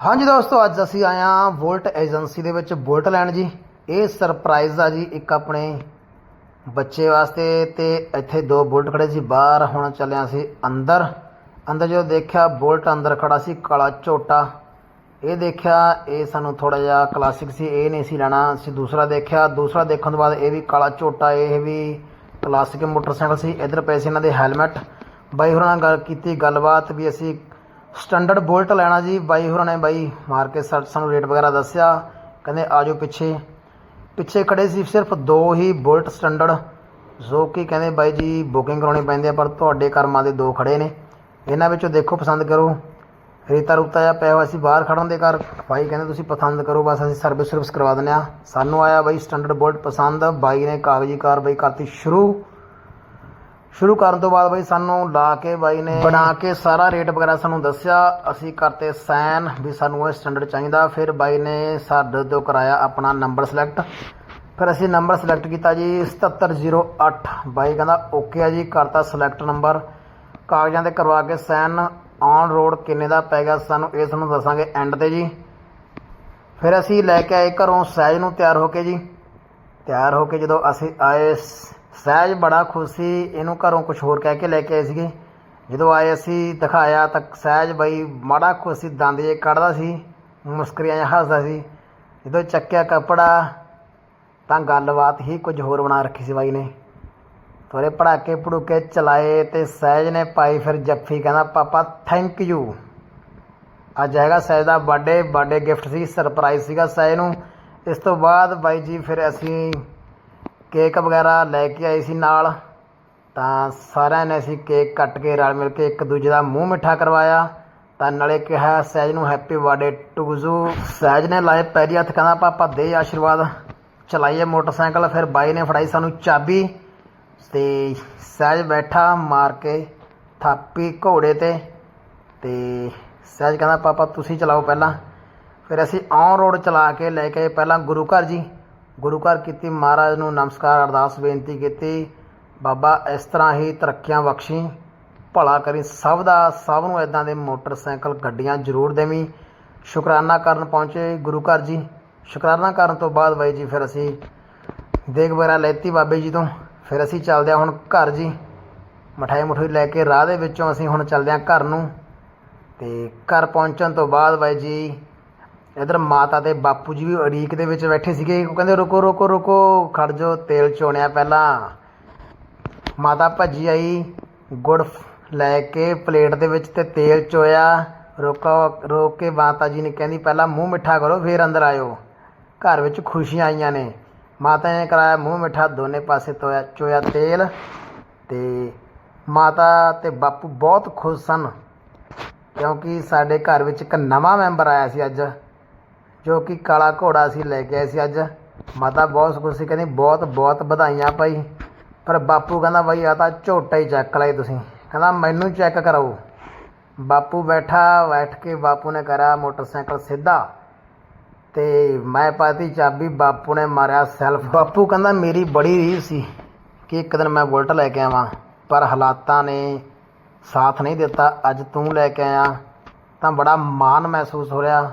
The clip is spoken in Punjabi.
ਹਾਂਜੀ ਦੋਸਤੋ, ਅੱਜ ਅਸੀਂ ਆਏ ਹਾਂ ਵੋਲਟ ਏਜੰਸੀ ਦੇ ਵਿੱਚ ਬੁਲਟ ਲੈਣ ਜੀ। ਇਹ ਸਰਪ੍ਰਾਈਜ਼ ਆ ਜੀ, ਇੱਕ ਆਪਣੇ ਬੱਚੇ ਵਾਸਤੇ ਤੇ ਇੱਥੇ ਦੋ ਬੁਲਟ ਖੜੇ ਸੀ। ਬਾਹਰ ਹੁਣ ਚੱਲਿਆ ਸੀ ਅੰਦਰ। ਅੰਦਰ ਜਦੋਂ ਦੇਖਿਆ, ਬੁਲਟ ਅੰਦਰ ਖੜਾ ਸੀ, ਕਾਲਾ ਝੋਟਾ। ਇਹ ਦੇਖਿਆ, ਇਹ ਸਾਨੂੰ ਥੋੜਾ ਜਿਹਾ ਕਲਾਸਿਕ ਸੀ, ਇਹ ਨਹੀਂ ਸੀ ਲੈਣਾ। ਅਸੀਂ ਦੂਸਰਾ ਦੇਖਿਆ, ਦੂਸਰਾ ਦੇਖਣ ਤੋਂ ਬਾਅਦ ਇਹ ਵੀ ਕਾਲਾ ਝੋਟਾ, ਇਹ ਵੀ ਕਲਾਸਿਕ ਮੋਟਰਸਾਈਕਲ ਸੀ। ਇਧਰ ਪਏ ਸੀ ਇਹਨਾਂ ਦੇ ਹੈਲਮਟ। ਬਾਈ ਹੋਰਾਂ ਨਾਲ ਗੱਲ ਕੀਤੀ, ਗੱਲਬਾਤ ਵੀ ਅਸੀਂ ਸਟੈਂਡਰਡ ਬੁਲਟ ਲੈਣਾ ਜੀ, ਬਾਈ ਹੋਰਾਂ ਨੇ ਬਾਈ ਮਾਰ ਕੇ ਸਾਨੂੰ ਰੇਟ ਵਗੈਰਾ ਦੱਸਿਆ। ਕਹਿੰਦੇ ਆਜੋ ਪਿੱਛੇ। ਪਿੱਛੇ ਖੜੇ ਸੀ ਸਿਰਫ ਦੋ ਹੀ ਬੁਲਟ ਸਟੈਂਡਰਡ, ਜੋ ਕਿ ਕਹਿੰਦੇ ਬਾਈ ਜੀ ਬੁਕਿੰਗ ਕਰਾਉਣੀ ਪੈਂਦੀ ਆ, ਪਰ ਤੁਹਾਡੇ ਕਰਮਾਂ ਦੇ ਦੋ ਖੜੇ ਨੇ। ਇਹਨਾਂ ਵਿੱਚੋਂ ਦੇਖੋ ਪਸੰਦ ਕਰੋ। ਰੇਤਾ ਰੂਤਾ ਜਾਂ ਪਿਆ ਹੋਇਆ ਸੀ, ਬਾਹਰ ਖੜਨ ਦੇ ਕਰ ਬਾਈ ਕਹਿੰਦੇ ਤੁਸੀਂ ਪਸੰਦ ਕਰੋ, ਬਸ ਅਸੀਂ ਸਰਵਿਸ ਸਰਵਿਸ ਕਰਵਾ ਦਿੰਦੇ ਆ ਸਾਨੂੰ ਆਇਆ ਬਾਈ ਸਟੈਂਡਰਡ ਬੁਲਟ ਪਸੰਦ, ਬਾਈ ਨੇ ਕਾਗਜ਼ੀ ਕਾਰਵਾਈ ਕਰਤੀ ਸ਼ੁਰੂ। ਸ਼ੁਰੂ ਕਰਨ ਤੋਂ ਬਾਅਦ ਬਾਈ ਸਾਨੂੰ ਲਾ ਕੇ ਬਾਈ ਨੇ ਬਣਾ ਕੇ ਸਾਰਾ ਰੇਟ ਵਗੈਰਾ ਸਾਨੂੰ ਦੱਸਿਆ। ਅਸੀਂ ਕਰਤੇ ਸਾਈਨ ਵੀ ਸਾਨੂੰ ਇਹ ਸਟੈਂਡਰਡ ਚਾਹੀਦਾ। ਫਿਰ ਬਾਈ ਨੇ ਸਾਡੇ ਤੋਂ ਕਰਾਇਆ ਆਪਣਾ ਨੰਬਰ ਸਿਲੈਕਟ ਫਿਰ ਅਸੀਂ ਨੰਬਰ ਸਿਲੈਕਟ ਕੀਤਾ ਜੀ 7708 ਬਾਈ ਕਹਿੰਦਾ ਓਕੇ ਆ ਜੀ ਕਰਤਾ ਸਿਲੈਕਟ ਨੰਬਰ ਕਾਗਜ਼ਾਂ ਤੇ ਕਰਵਾ ਕੇ ਸਾਈਨ। ਔਨ ਰੋਡ ਕਿੰਨੇ ਦਾ ਪੈ ਗਿਆ ਸਾਨੂੰ ਇਹ ਤੁਹਾਨੂੰ ਦੱਸਾਂਗੇ ਐਂਡ ਤੇ ਜੀ। ਫਿਰ ਅਸੀਂ ਲੈ ਕੇ ਆਏ ਘਰੋਂ ਸਹਿਜ ਨੂੰ ਤਿਆਰ ਹੋ ਕੇ ਜੀ। ਤਿਆਰ ਹੋ ਕੇ ਜਦੋਂ ਅਸੀਂ ਆਏ ਸਹਿਜ ਬੜਾ ਖੁਸ਼ ਸੀ, ਇਹਨੂੰ ਘਰੋਂ ਕੁਝ ਹੋਰ ਕਹਿ ਕੇ ਲੈ ਕੇ ਆਏ ਸੀਗੇ। ਜਦੋਂ ਆਏ ਅਸੀਂ, ਦਿਖਾਇਆ ਤਾਂ ਸਹਿਜ ਬਾਈ ਮਾੜਾ ਖੁਸ਼ ਸੀ, ਦੰਦ ਜੇ ਕੱਢਦਾ ਸੀ, ਮੁਸਕਰੀਆਂ ਜਿਹਾ ਹੱਸਦਾ ਸੀ। ਜਦੋਂ ਚੱਕਿਆ ਕੱਪੜਾ, ਤਾਂ ਗੱਲਬਾਤ ਹੀ ਕੁਝ ਹੋਰ ਬਣਾ ਰੱਖੀ ਸੀ ਬਾਈ ਨੇ। ਥੋੜੇ ਪੜਾਕੇ ਪੜੂਕੇ ਚਲਾਏ ਤੇ ਸਹਿਜ ਨੇ ਪਾਈ ਫਿਰ ਜੱਫੀ, ਕਹਿੰਦਾ, ਪਾਪਾ ਥੈਂਕ ਯੂ ਅੱਜ ਹੈਗਾ ਸਹਿਜ ਦਾ ਬਰਥਡੇ ਬਰਥਡੇ ਗਿਫਟ ਸੀ ਸਰਪ੍ਰਾਈਜ਼ ਸੀਗਾ ਸਹਿਜ ਨੂੰ। ਇਸ ਤੋਂ ਬਾਅਦ ਬਾਈ ਜੀ ਫਿਰ ਅਸੀਂ ਕੇਕ ਵਗੈਰਾ ਲੈ ਕੇ ਆਏ ਸੀ ਨਾਲ, ਤਾਂ ਸਾਰਿਆਂ ਨੇ ਅਸੀਂ ਕੇਕ ਕੱਟ ਕੇ ਰਲ ਮਿਲ ਕੇ ਇੱਕ ਦੂਜੇ ਦਾ ਮੂੰਹ ਮਿੱਠਾ ਕਰਵਾਇਆ। ਤਾਂ ਨਾਲੇ ਕਿਹਾ ਸਹਿਜ ਨੂੰ ਹੈਪੀ ਬਰਥਡੇ ਟੂ ਜ਼ੂ ਸਹਿਜ ਨੇ ਲਾਏ ਪੈਰੀ ਹੱਥ, ਕਹਿੰਦਾ, ਪਾਪਾ, ਦੇ ਆਸ਼ੀਰਵਾਦ। ਚਲਾਈਏ ਮੋਟਰਸਾਈਕਲ। ਫਿਰ ਬਾਈ ਨੇ ਫੜਾਈ ਸਾਨੂੰ ਚਾਬੀ ਤੇ ਸਹਿਜ ਬੈਠਾ ਮਾਰ ਕੇ ਥਾਪੀ ਘੋੜੇ ਤੇ ਤੇ ਸਹਿਜ ਕਹਿੰਦਾ, ਪਾਪਾ, ਤੁਸੀਂ ਚਲਾਓ ਪਹਿਲਾਂ। ਫਿਰ ਅਸੀਂ ਔਨ ਰੋਡ ਚਲਾ ਕੇ ਲੈ ਕੇ ਪਹਿਲਾਂ ਗੁਰੂ ਘਰ ਜੀ। ਗੁਰੂ ਘਰ ਕੀਤੀ ਮਹਾਰਾਜ ਨੂੰ ਨਮਸਕਾਰ, ਅਰਦਾਸ, ਬੇਨਤੀ ਕੀਤੀ। ਬਾਬਾ, ਇਸ ਤਰ੍ਹਾਂ ਹੀ ਤਰੱਕੀਆਂ ਬਖਸ਼ੀ। ਭਲਾ ਕਰੀ ਸਭ ਦਾ, ਸਭ ਨੂੰ ਇਦਾਂ ਦੇ ਮੋਟਰਸਾਈਕਲ, ਗੱਡੀਆਂ ਜ਼ਰੂਰ ਦੇਵੀਂ। ਸ਼ੁਕਰਾਨਾ ਕਰਨ ਪਹੁੰਚੇ ਗੁਰੂ ਘਰ ਜੀ। ਸ਼ੁਕਰਾਨਾ ਕਰਨ ਤੋਂ ਬਾਅਦ ਬਾਈ ਜੀ, ਫਿਰ ਅਸੀਂ ਦੇਗ ਵਗੈਰਾ ਲੈਤੀ ਬਾਬੇ ਜੀ ਤੋਂ। ਫਿਰ ਅਸੀਂ ਚੱਲਦੇ ਹਾਂ ਹੁਣ ਘਰ ਜੀ। ਮਠਾਈ ਮਠੂਈ ਲੈ ਕੇ ਰਾਹ ਦੇ ਵਿੱਚੋਂ ਅਸੀਂ ਹੁਣ ਚੱਲਦੇ ਹਾਂ ਘਰ ਨੂੰ। ਤੇ ਘਰ ਪਹੁੰਚਣ ਤੋਂ ਬਾਅਦ ਬਾਈ ਜੀ ਇਧਰ ਮਾਤਾ ਤੇ ਬਾਪੂ ਜੀ ਵੀ ਉਡੀਕ ਦੇ ਵਿੱਚ ਬੈਠੇ ਸੀਗੇ। ਉਹ ਕਹਿੰਦੇ, ਰੁਕੋ ਰੁਕੋ ਰੁਕੋ ਖੜ ਜਾਓ ਤੇਲ ਚੋਣਿਆ ਪਹਿਲਾਂ। ਮਾਤਾ ਭੱਜੀ ਆਈ, ਗੁੜ ਲੈ ਕੇ ਪਲੇਟ ਦੇ ਵਿੱਚ ਤੇ ਤੇਲ ਚੋਇਆ। ਰੋਕੋ, ਰੋਕ ਕੇ ਮਾਤਾ ਜੀ ਨੇ ਕਹਿੰਦੀ, ਪਹਿਲਾਂ ਮੂੰਹ ਮਿੱਠਾ ਕਰੋ, ਫਿਰ ਅੰਦਰ ਆਇਓ। ਘਰ ਵਿੱਚ ਖੁਸ਼ੀਆਂ ਆਈਆਂ ਨੇ। ਮਾਤਾ ਨੇ ਕਰਾਇਆ ਮੂੰਹ ਮਿੱਠਾ, ਦੋਨੇ ਪਾਸੇ ਤੋਇਆ, ਚੋਇਆ ਤੇਲ ਤੇ ਮਾਤਾ ਤੇ ਬਾਪੂ ਬਹੁਤ ਖੁਸ਼ ਸਨ, ਕਿਉਂਕਿ ਸਾਡੇ ਘਰ ਵਿੱਚ ਇੱਕ ਨਵਾਂ ਮੈਂਬਰ ਆਇਆ ਸੀ ਅੱਜ। ਜੋ ਕਿ ਕਾਲਾ ਘੋੜਾ ਅਸੀਂ ਲੈ ਕੇ ਆਏ ਸੀ ਅੱਜ। ਮਾਤਾ ਬਹੁਤ ਖੁਸ਼ ਸੀ, ਕਹਿੰਦੀ, ਬਹੁਤ ਬਹੁਤ ਵਧਾਈਆਂ ਭਾਈ। ਪਰ ਬਾਪੂ ਕਹਿੰਦਾ, ਬਾਈ ਆ ਤਾਂ ਝੋਟਾ ਹੀ ਚੱਕ ਲਏ ਤੁਸੀਂ। ਕਹਿੰਦਾ, ਮੈਨੂੰ ਚੈੱਕ ਕਰਾਓ। ਬਾਪੂ ਬੈਠਾ, ਬੈਠ ਕੇ ਬਾਪੂ ਨੇ ਕਰਿਆ ਮੋਟਰਸਾਈਕਲ ਸਿੱਧਾ। ਤੇ ਮੈਂ ਪਾਤੀ ਚਾਬੀ, ਬਾਪੂ ਨੇ ਮਾਰਿਆ ਸੈਲਫ। ਬਾਪੂ ਕਹਿੰਦਾ, ਮੇਰੀ ਬੜੀ ਰੀਹ ਸੀ ਕਿ ਇੱਕ ਦਿਨ ਮੈਂ ਬੁਲਟ ਲੈ ਕੇ ਆਵਾਂ, ਪਰ ਹਾਲਾਤਾਂ ਨੇ ਸਾਥ ਨਹੀਂ ਦਿੱਤਾ। ਅੱਜ ਤੂੰ ਲੈ ਕੇ ਆਇਆ, ਤਾਂ ਬੜਾ ਮਾਣ ਮਹਿਸੂਸ ਹੋ ਰਿਹਾ।